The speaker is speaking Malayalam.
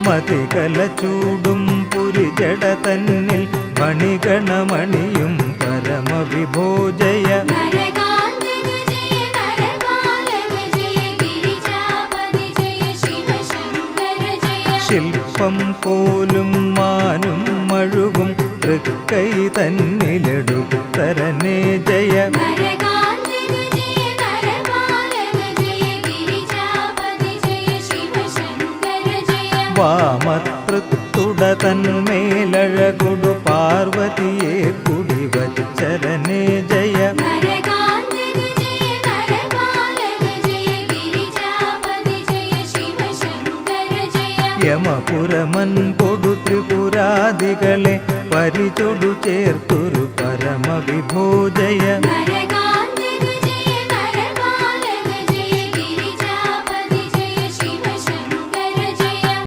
മതികല ചൂടും പുരിജട തന്നിൽ മണികണമണിയും പരമവിഭോജയ. ശില്പം പോലും മാനും മഴുകും തൃക്കൈ തന്നിലെടുത്തരനെ ജയ. വാമതൃത്തുട തന്മേലഴകൊടു പാർവതിയെ കുടിവച്ചരനെ ജയ യമപുരമൻ കൊടു ത്രിപുരാദികളെ പരിചൊടു ചേർത്തൊരു പരമവിഭോജയ